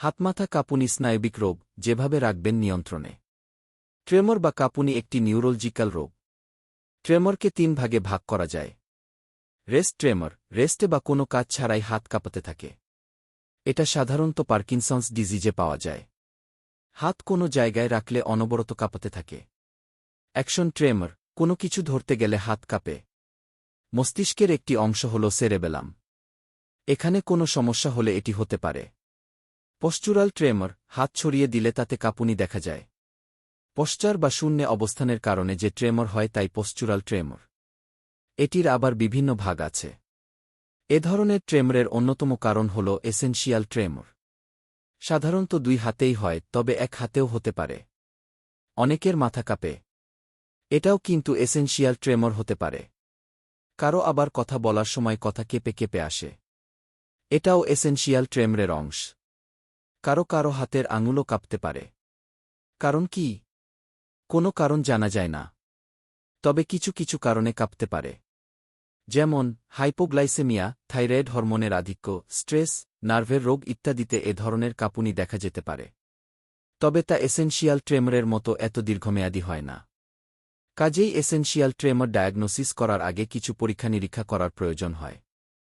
হাতমাথা কাঁপুনি স্নায়বিক রোগ, যেভাবে রাখবেন নিয়ন্ত্রণে। ট্রেমর বা কাঁপুনি একটি নিউরোলজিক্যাল রোগ। ট্রেমরকে তিন ভাগে ভাগ করা যায়। রেস্ট ট্রেমর, রেস্টে বা কোনো কাজ ছাড়াই হাত কাঁপাতে থাকে। এটা সাধারণত পার্কিনসন্স ডিজিজে পাওয়া যায়। হাত কোনো জায়গায় রাখলে অনবরত কাঁপাতে থাকে। অ্যাকশন ট্রেমর, কোনো কিছু ধরতে গেলে হাত কাঁপে। মস্তিষ্কের একটি অংশ হল সেরেবেলাম। এখানে কোনো সমস্যা হলে এটি হতে পারে। পশ্চুরাল ট্রেমর হাত ছড়িয়ে দিলে তাতে কাঁপুনি দেখা যায়। পশ্চার বা শূন্যে অবস্থানের কারণে যে ট্রেমর হয় তাই পশ্চুরাল ট্রেমর। এটির আবার বিভিন্ন ভাগ আছে। এ ধরনের ট্রেমরের অন্যতম কারণ হল এসেনশিয়াল ট্রেমর। সাধারণত দুই হাতেই হয়, তবে এক হাতেও হতে পারে। অনেকের মাথা কাঁপে। এটাও কিন্তু এসেনশিয়াল ট্রেমর হতে পারে। কারও আবার কথা বলার সময় কথা কেঁপে কেঁপে আসে। এটাও এসেনশিয়াল ট্রেমরের অংশ। কারও কারও হাতের আঙুলও কাঁপতে পারে। কারণ কি? কোনো কারণ জানা যায় না। তবে কিছু কিছু কারণে কাঁপতে পারে। যেমন, হাইপোগ্লাইসেমিয়া, থাইরয়েড হরমোনের আধিক্য, স্ট্রেস, নার্ভের রোগ ইত্যাদিতে এ ধরনের কাঁপুনি দেখা যেতে পারে। তবে তা এসেনশিয়াল ট্রেমরের মতো এত দীর্ঘমেয়াদী হয় না। কাজেই এসেনশিয়াল ট্রেমর ডায়াগনোসিস করার আগে কিছু পরীক্ষা নিরীক্ষা করার প্রয়োজন হয়।